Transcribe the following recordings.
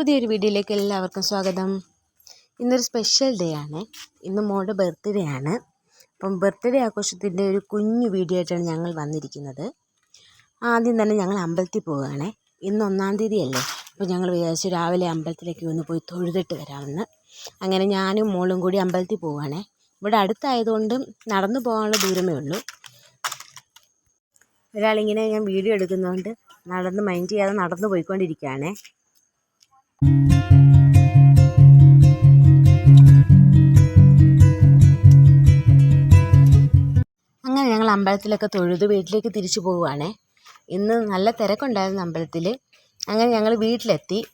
പുതിയൊരു വീഡിയോയിലേക്ക് എല്ലാവർക്കും സ്വാഗതം. ഇന്നൊരു സ്പെഷ്യൽ ഡേ ആണ്. ഇന്ന് മോളുടെ ബർത്ത്ഡേ ആണ്. അപ്പം ബർത്ത്ഡേ ആഘോഷത്തിന്റെ ഒരു കുഞ്ഞു വീഡിയോ ആയിട്ടാണ് ഞങ്ങൾ വന്നിരിക്കുന്നത്. ആദ്യം തന്നെ ഞങ്ങൾ അമ്പലത്തിൽ പോവുകയാണ്. ഇന്ന് ഒന്നാം തീയതി അല്ലേ അപ്പോൾ ഞങ്ങൾ വിചാരിച്ചു രാവിലെ അമ്പലത്തിലേക്ക് ഒന്ന് പോയി തൊഴുതിട്ട് വരാമെന്ന്. അങ്ങനെ ഞാനും മോളും കൂടി അമ്പലത്തിൽ പോവുകയാണ്. ഇവിടെ അടുത്തായതുകൊണ്ട് നടന്നു പോകാനുള്ള ദൂരമേ ഉള്ളൂ. ഒരാളിങ്ങനെ ഞാൻ വീഡിയോ എടുക്കുന്നതുകൊണ്ട് നടന്ന് മൈൻഡ് ചെയ്യാതെ നടന്നു പോയിക്കൊണ്ടിരിക്കുകയാണേ. അങ്ങനെ ഞങ്ങൾ അമ്പലത്തിലൊക്കെ തൊഴുത് വീട്ടിലേക്ക് തിരിച്ചു പോവുകയാണ്. ഇന്ന് നല്ല തിരക്കുണ്ടായിരുന്നു അമ്പലത്തിൽ അങ്ങനെ ഞങ്ങൾ വീട്ടിലെത്തി.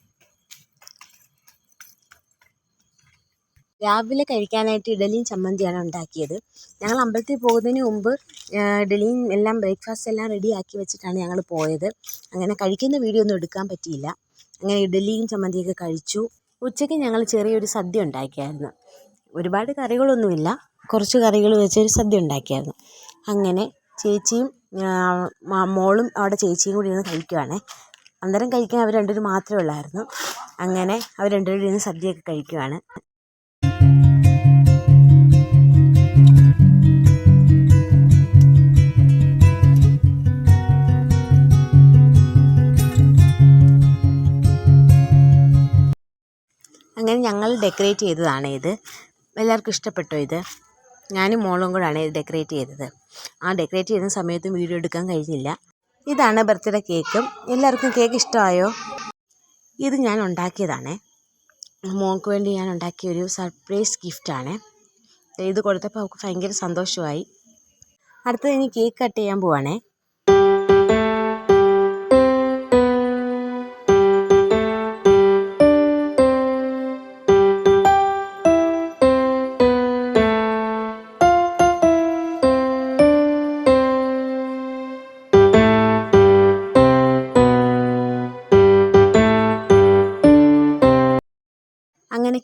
രാവിലെ കഴിക്കാനായിട്ട് ഇഡലിയും ചമ്മന്തിയാണ് ഉണ്ടാക്കിയത്. ഞങ്ങൾ അമ്പലത്തിൽ പോകുന്നതിന് മുമ്പ് ഇഡലിയും എല്ലാം ബ്രേക്ക്ഫാസ്റ്റ് എല്ലാം റെഡിയാക്കി വെച്ചിട്ടാണ് ഞങ്ങൾ പോയത്. അങ്ങനെ കഴിക്കുന്ന വീഡിയോ ഒന്നും എടുക്കാൻ പറ്റിയില്ല. അങ്ങനെ ഇഡലിയും ചമ്മന്തിയൊക്കെ കഴിച്ചു. ഉച്ചയ്ക്ക് ഞങ്ങൾ ചെറിയൊരു സദ്യ ഉണ്ടാക്കിയായിരുന്നു. ഒരുപാട് കറികളൊന്നുമില്ല. കുറച്ച് കറികൾ വെച്ചൊരു സദ്യ ഉണ്ടാക്കിയായിരുന്നു. അങ്ങനെ ചേച്ചിയും മോളും അവിടെ ചേച്ചിയും കൂടി ഇരുന്ന് കഴിക്കുവാണേ. അന്നേരം കഴിക്കാൻ അവർ രണ്ടുപേരും മാത്രമേ ഉള്ളായിരുന്നു. അങ്ങനെ അവർ രണ്ടുപേരും ഇരുന്ന് സദ്യയൊക്കെ കഴിക്കുവാണ്. അങ്ങനെ ഞങ്ങൾ ഡെക്കറേറ്റ് ചെയ്തതാണ് ഇത്. എല്ലാവർക്കും ഇഷ്ടപ്പെട്ടോ ഇത്? ഞാനും മോളും കൂടാണ് ഇത് ഡെക്കറേറ്റ് ചെയ്തത്. ആ ഡെക്കറേറ്റ് ചെയ്യുന്ന സമയത്തും വീഡിയോ എടുക്കാൻ കഴിഞ്ഞില്ല. ഇതാണ് ബർത്ത്ഡേ കേക്കും എല്ലാവർക്കും കേക്ക് ഇഷ്ടമായോ? ഇത് ഞാൻ ഉണ്ടാക്കിയതാണേ. മോൾക്ക് വേണ്ടി ഞാൻ ഉണ്ടാക്കിയ ഒരു സർപ്രൈസ് ഗിഫ്റ്റാണ് ഇത് കൊടുത്തപ്പോൾ അവൾക്ക് ഭയങ്കര സന്തോഷമായി. അടുത്തത് ഇനി കേക്ക് കട്ട് ചെയ്യാൻ പോവാണേ.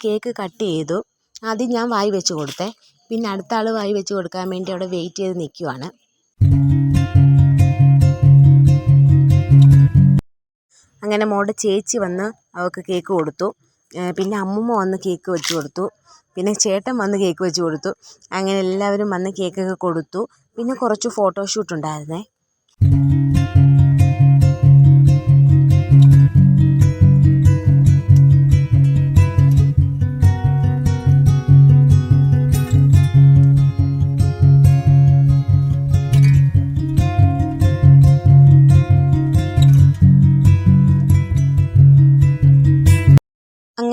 കേക്ക് കട്ട് ചെയ്തു. ആദ്യം ഞാൻ വായി വെച്ച് കൊടുത്തേ. പിന്നെ അടുത്ത ആൾ വായി വെച്ച് കൊടുക്കാൻ വേണ്ടി അവിടെ വെയിറ്റ് ചെയ്ത് നിൽക്കുവാണ് അങ്ങനെ മോളുടെ ചേച്ചി വന്ന് അവൾക്ക് കേക്ക് കൊടുത്തു. പിന്നെ അമ്മൂമ്മ വന്ന് കേക്ക് വെച്ച് കൊടുത്തു. പിന്നെ ചേട്ടൻ വന്ന് കേക്ക് വെച്ച് കൊടുത്തു. അങ്ങനെ എല്ലാവരും വന്ന് കേക്കൊക്കെ കൊടുത്തു. പിന്നെ കുറച്ച് ഫോട്ടോഷൂട്ട് ഉണ്ടായിരുന്നേ.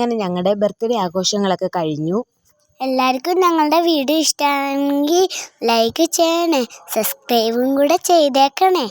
അങ്ങനെ ഞങ്ങളുടെ ബർത്ത്ഡേ ആഘോഷങ്ങളൊക്കെ കഴിഞ്ഞു. എല്ലാവർക്കും ഞങ്ങളുടെ വീഡിയോ ഇഷ്ടമാണെങ്കിൽ ലൈക്ക് ചെയ്യണേ സബ്സ്ക്രൈബും കൂടെ ചെയ്തേക്കണേ.